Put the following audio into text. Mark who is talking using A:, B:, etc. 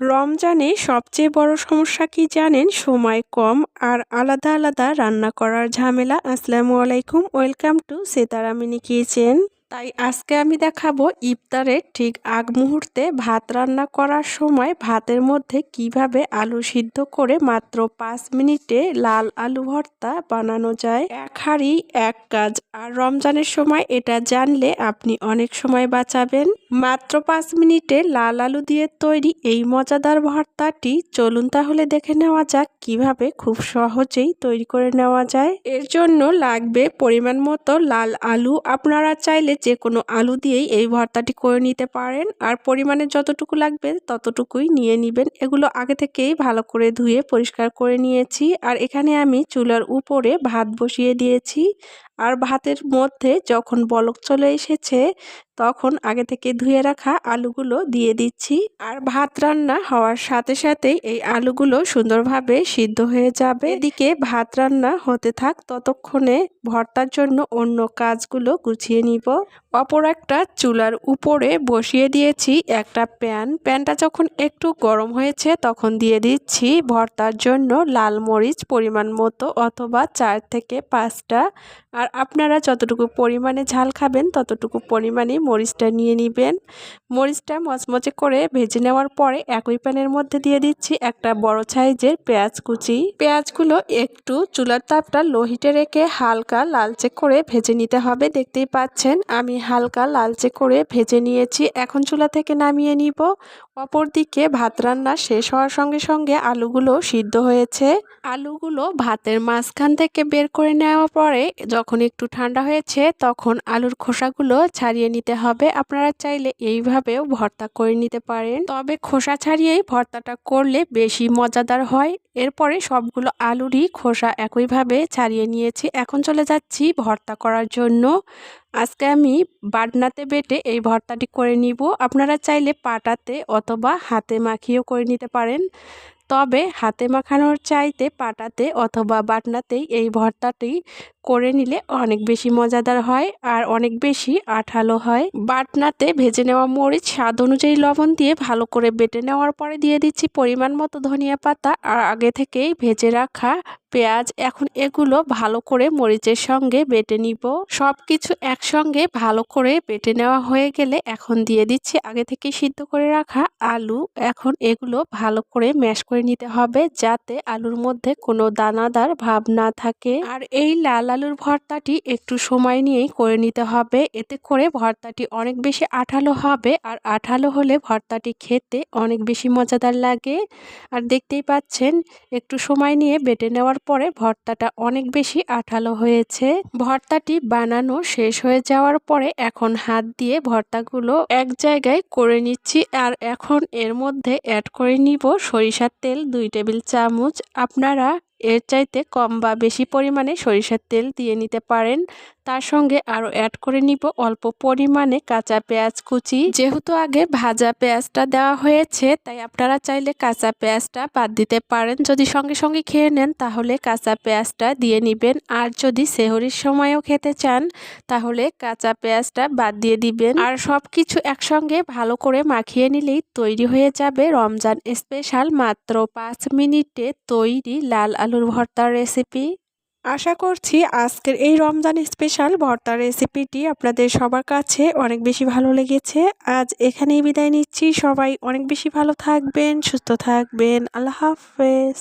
A: রমজানে সবচেয়ে বড় সমস্যা কি জানেন? সময় কম আর আলাদা আলাদা রান্না করার ঝামেলা। আসসালামু আলাইকুম, ওয়েলকাম টু সেতারামিনী কিচেন। তাই আজকে আমি দেখাবো ইফতারের ঠিক আগ মুহূর্তে ভাত রান্না করার সময় ভাতের মধ্যে কীভাবে আলু সিদ্ধ করে মাত্র পাঁচ মিনিটে লাল আলু ভর্তা বানানো যায়। এক হাড়ি, এক কাজ। আর রমজানের সময় এটা জানলে আপনি অনেক সময় বাঁচাবেন। মাত্র পাঁচ মিনিটে লাল আলু দিয়ে তৈরি এই মজাদার ভর্তাটি চলুন তাহলে দেখে নেওয়া যাক কীভাবে খুব সহজেই তৈরি করে নেওয়া যায়? এর জন্য লাগবে পরিমাণ মতো লাল আলু। আপনারা চাইলে যে কোনো আলু দিয়েই এই ভর্তাটি করে নিতে পারেন। আর পরিমাণে যতটুকু লাগবে ততটুকুই নিয়ে নেবেন। এগুলো আগে থেকেই ভালো করে ধুয়ে পরিষ্কার করে নিয়েছি। আর এখানে আমি চুলার উপরে ভাত বসিয়ে দিয়েছি। আর ভাতের মধ্যে যখন বলক চলে এসেছে তখন আগে থেকে ধুয়ে রাখা আলুগুলো দিয়ে দিচ্ছি। আর ভাত রান্না হওয়ার সাথে সাথেই এই আলুগুলো সুন্দরভাবে সিদ্ধ হয়ে যাবে। এদিকে ভাত রান্না হতে থাক ততক্ষণে ভর্তার জন্য অন্য কাজগুলো গুছিয়ে নিব। অপর একটা চুলার উপরে বসিয়ে দিয়েছি একটা প্যান। প্যানটা যখন একটু গরম হয়েছে তখন দিয়ে দিচ্ছি ভর্তার জন্য লাল মরিচ পরিমাণ মতো অথবা চার থেকে পাঁচটা। আর আপনারা যতটুকু পরিমাণে ঝাল খাবেন ততটুকু পরিমাণে মরিচটা নিয়ে নেবেন। মরিচটা মচমচে করে ভেজে নেওয়ার পরে একই প্যানের মধ্যে দিয়ে দিচ্ছি একটা বড় সাইজের পেঁয়াজ কুচি। পেঁয়াজগুলো একটু চুলার তাপটা লোহিটে রেখে হালকা লালচে করে ভেজে নিতে হবে, দেখতেই পাচ্ছেন। আমি হালকা লালচে করে ভেজে নিয়েছি, এখন চুলা থেকে নামিয়ে নিব। অপরদিকে ভাত রান্না শেষ হওয়ার সঙ্গে সঙ্গে আলুগুলো সিদ্ধ হয়েছে। আলুগুলো ভাতের মাঝখান থেকে বের করে নেওয়ার পরে যখন একটু ঠান্ডা হয়েছে তখন আলুর খোসাগুলো ছাড়িয়ে নিতে হবে। আপনারা চাইলে এইভাবেও ভর্তা করে নিতে পারেন। তবে খোসা ছাড়িয়েই ভর্তাটা করলে বেশি মজাদার হয়। এরপরে সবগুলো আলুরই খোসা একইভাবে ছাড়িয়ে নিয়েছি। এখন চলে যাচ্ছি ভর্তা করার জন্য। আজকে আমি বাটনাতে বেটে এই ভর্তাটি করে নিব। আপনারা চাইলে পাটাতে অথবা হাতে মাখিয়েও করে নিতে পারেন। তবে হাতে মাখানোর চাইতে পাটাতে অথবা বাটনাতেই এই ভর্তাটি করে নিলে অনেক বেশি মজাদার হয় আর অনেক বেশি আঠালো হয়। বাটনাতে ভেজে নেওয়া মরিচ স্বাদ অনুযায়ী লবণ দিয়ে ভালো করে বেটে নেওয়ার পরে দিয়ে দিচ্ছি পরিমাণ মতো ধনিয়া পাতা। আর আগে থেকেই ভেজে রাখা পেঁয়াজ এখন এগুলো ভালো করে মরিচের সঙ্গে বেটে নিব। সব কিছু একসঙ্গে ভালো করে বেটে নেওয়া হয়ে গেলে এখন দিয়ে দিচ্ছি আগে থেকে সিদ্ধ করে রাখা আলু। এখন এগুলো ভালো করে ম্যাশ করে নিতে হবে যাতে আলুর মধ্যে কোনো দানাদার ভাব না থাকে। আর এই লাল আলুর ভর্তাটি একটু সময় নিয়েই করে নিতে হবে। এতে করে ভর্তাটি অনেক বেশি আঠালো হবে আর আঠালো হলে ভর্তাটি খেতে অনেক বেশি মজাদার লাগে। আর দেখতেই পাচ্ছেন, একটু সময় নিয়ে বেটে নেওয়ার পরে ভর্তাটা অনেক বেশি আঠালো হয়েছে। ভর্তাটি বানানো শেষ হয়ে যাওয়ার পরে এখন হাত দিয়ে ভর্তাগুলো এক জায়গায় করে নিচ্ছি আর এখন এর মধ্যে অ্যাড করে নিব সরিষার তেল দুই টেবিল চামচ। আপনারা এর চাইতে কম বা বেশি পরিমাণে সরিষার তেল দিয়ে নিতে পারেন। তার সঙ্গে আরও অ্যাড করে নিব অল্প পরিমাণে কাঁচা পেঁয়াজ কুচি। যেহেতু আগে ভাজা পেঁয়াজটা দেওয়া হয়েছে, তাই আপনারা চাইলে কাঁচা পেঁয়াজটা বাদ দিতে পারেন। যদি সঙ্গে সঙ্গে খেয়ে নেন, তাহলে কাঁচা পেঁয়াজটা দিয়ে নেবেন। আর যদি সেহরির সময়ও খেতে চান, তাহলে কাঁচা পেঁয়াজটা বাদ দিয়ে দিবেন। আর সব কিছু একসঙ্গে ভালো করে মাখিয়ে নিলেই তৈরি হয়ে যাবে রমজান স্পেশাল মাত্র পাঁচ মিনিটে তৈরি লাল আলুর ভর্তার রেসিপি আশা করছি আজকের এই রমজান স্পেশাল ভর্তা রেসিপিটি আপনাদের সবার কাছে অনেক বেশি ভালো লেগেছে। আজ এখানেই বিদায় নিচ্ছি। সবাই অনেক বেশি ভালো থাকবেন, সুস্থ থাকবেন। আল্লাহ হাফেজ।